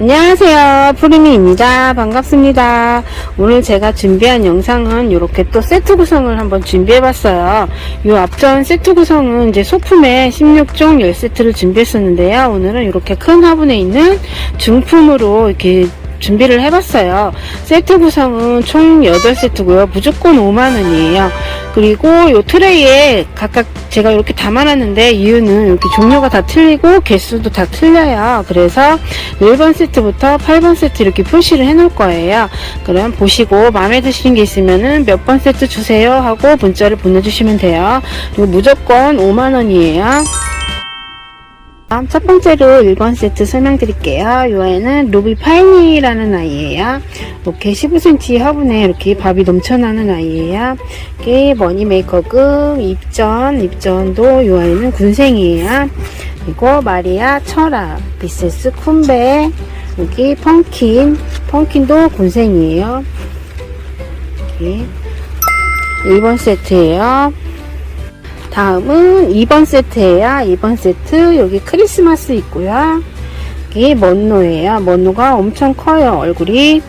안녕하세요. 푸르미입니다. 반갑습니다. 오늘 제가 준비한 영상은 이렇게 또 세트 구성을 한번 준비해 봤어요. 이 앞전 세트 구성은 이제 소품에 16종 10세트를 준비했었는데요. 오늘은 이렇게 큰 화분에 있는 중품으로 이렇게 준비를 해봤어요. 세트 구성은 총 8세트고요. 무조건 5만원이에요. 그리고 이 트레이에 각각 제가 이렇게 담아놨는데 이유는 이렇게 종류가 다 틀리고 개수도 다 틀려요. 그래서 1번 세트부터 8번 세트 이렇게 표시를 해 놓을 거예요. 그럼 보시고 마음에 드시는 게 있으면은 몇 번 세트 주세요 하고 문자를 보내주시면 돼요. 그리고 무조건 5만원이에요. 다음 첫 번째로 1번 세트 설명드릴게요. 이 아이는 루비 파이니라는 아이예요. 이렇게 15cm 화분에 이렇게 밥이 넘쳐나는 아이예요. 이게 머니 메이커금, 입전, 입전도 이 아이는 군생이에요. 그리고 마리아, 철아, 비세스, 쿤베, 여기 펑킨, 펑킨도 군생이에요. 이렇게 1번 세트예요. 다음은 2번 세트예요. 2번 세트 여기 크리스마스 있고요. 여기 먼노예요. 먼노가 엄청 커요. 얼굴이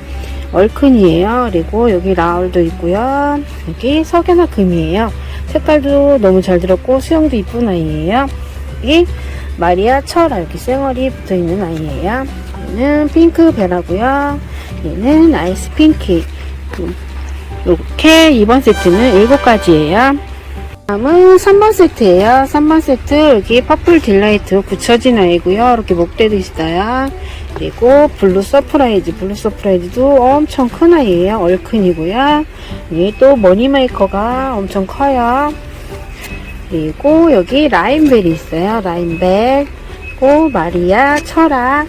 얼큰이에요. 그리고 여기 라울도 있고요. 여기 석연화 금이에요. 색깔도 너무 잘 들었고 수영도 이쁜 아이예요. 여기 마리아 철아 이렇게 쌩얼이 붙어 있는 아이예요. 얘는 핑크 베라고요. 얘는 아이스 핑크. 이렇게 2번 세트는 7가지예요. 다음은 3번 세트예요. 3번 세트 여기 퍼플 딜라이트 붙여진 아이고요. 이렇게 목대도 있어요. 그리고 블루 서프라이즈, 블루 서프라이즈도 엄청 큰 아이예요. 얼큰이고요. 여기 또 머니메이커가 엄청 커요. 그리고 여기 라인벨이 있어요. 라인벨, 그리고 마리아, 철학,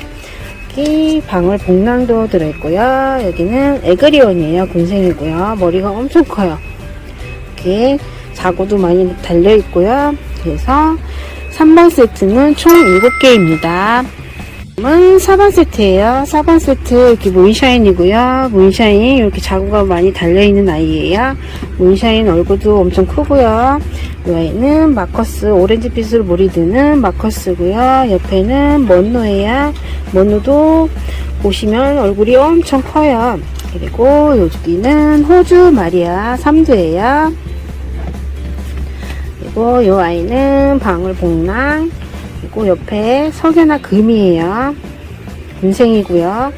여기 방울 복랑도 들어있고요. 여기는 에그리온이에요. 군생이고요. 머리가 엄청 커요. 이렇게 자고도 많이 달려 있고요. 그래서 3번 세트는 총 7개입니다. 다음은 4번 세트예요. 4번 세트 이렇게 문샤인이고요. 문샤인 이렇게 자구가 많이 달려 있는 아이예요. 문샤인 얼굴도 엄청 크고요. 이 아이는 마커스 오렌지빛으로 물이 드는 마커스고요. 옆에는 먼노예요. 먼노도 보시면 얼굴이 엄청 커요. 그리고 여기는 호주 마리아 3두예요. 그리고 요 아이는 방울복랑 그리고 옆에 석연화 금이에요. 금생이고요.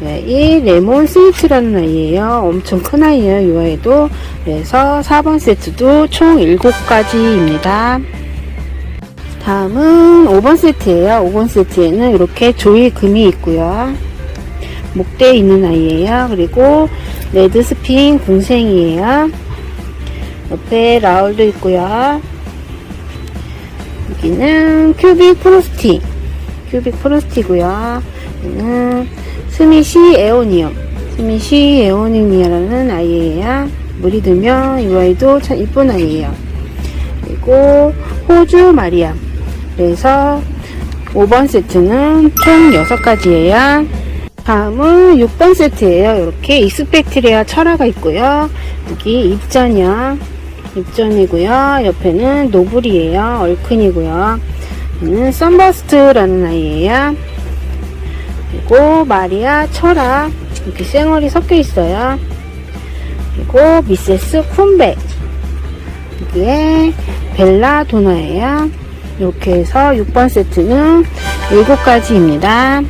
네, 이 레몬 스위트라는 아이예요. 엄청 큰 아이예요 이 아이도. 그래서 4번 세트도 총 7가지입니다. 다음은 5번 세트예요. 5번 세트에는 이렇게 조이 금이 있고요. 목대에 있는 아이예요. 그리고 레드 스핀 궁생이에요. 옆에 라울도 있고요. 여기는 큐빅 프로스티. 큐빅 프로스티고요. 여기는 스미시 에오니엄. 스미시 에오니미아라는 아이예요. 물이 들면 이 아이도 참 이쁜 아이예요. 그리고 호주 마리아. 그래서 5번 세트는 총 6가지예요. 다음은 6번 세트예요. 이렇게 익스펙트리아 철화가 있고요. 여기 입전이 요. 입전이고요. 옆에는 노블이에요. 얼큰이고요. 얘는 썬버스트라는 아이예요. 그리고 마리아 철화 이렇게 쌩얼이 섞여 있어요. 그리고 미세스 쿤베 이게 벨라도나예요. 이렇게 해서 6번 세트는 7가지입니다.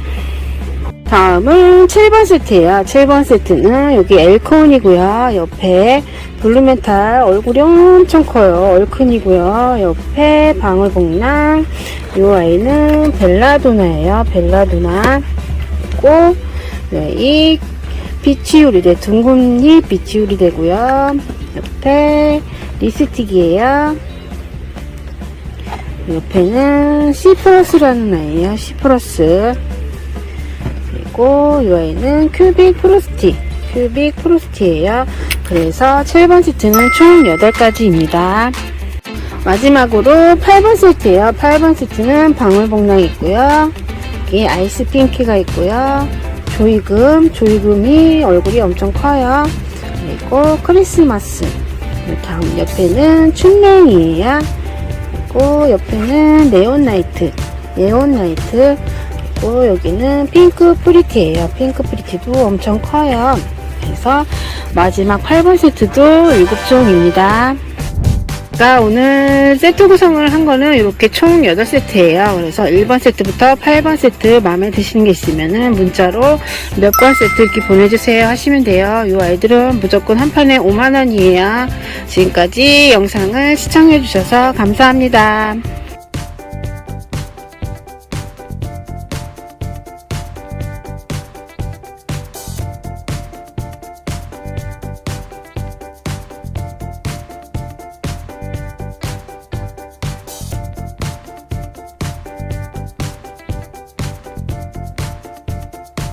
다음은 7번 세트예요. 7번 세트는 여기 엘콘이고요. 옆에 블루메탈 얼굴이 엄청 커요. 얼큰이고요. 옆에 방울복랑 이 아이는 벨라도나예요. 벨라도나 그리고 네, 이 비치유리대 둥근잎 비치유리대고요. 옆에 리스틱이에요. 옆에는 C 플러스라는 아이예요. C 플러스 그리고 이 아이는 큐빅 프로스티 큐빅 프로스티예요 그래서 7번 세트는 총 8가지입니다. 마지막으로 8번 세트예요. 8번 세트는 방울복랑 있고요. 여기 아이스 핑크가 있고요. 조이금 조이금이 얼굴이 엄청 커요. 그리고 크리스마스. 다음 옆에는 춘냉이에요. 그리고 옆에는 네온나이트 네온나이트. 그리고 여기는 핑크 프리티예요. 핑크 프리티도 엄청 커요. 그래서 마지막 8번 세트도 7종입니다. 제가 오늘 세트 구성을 한 거는 이렇게 총 8세트예요. 그래서 1번 세트부터 8번 세트 마음에 드시는 게 있으면은 문자로 몇 번 세트 이렇게 보내주세요 하시면 돼요. 이 아이들은 무조건 한 판에 5만원이에요. 지금까지 영상을 시청해주셔서 감사합니다.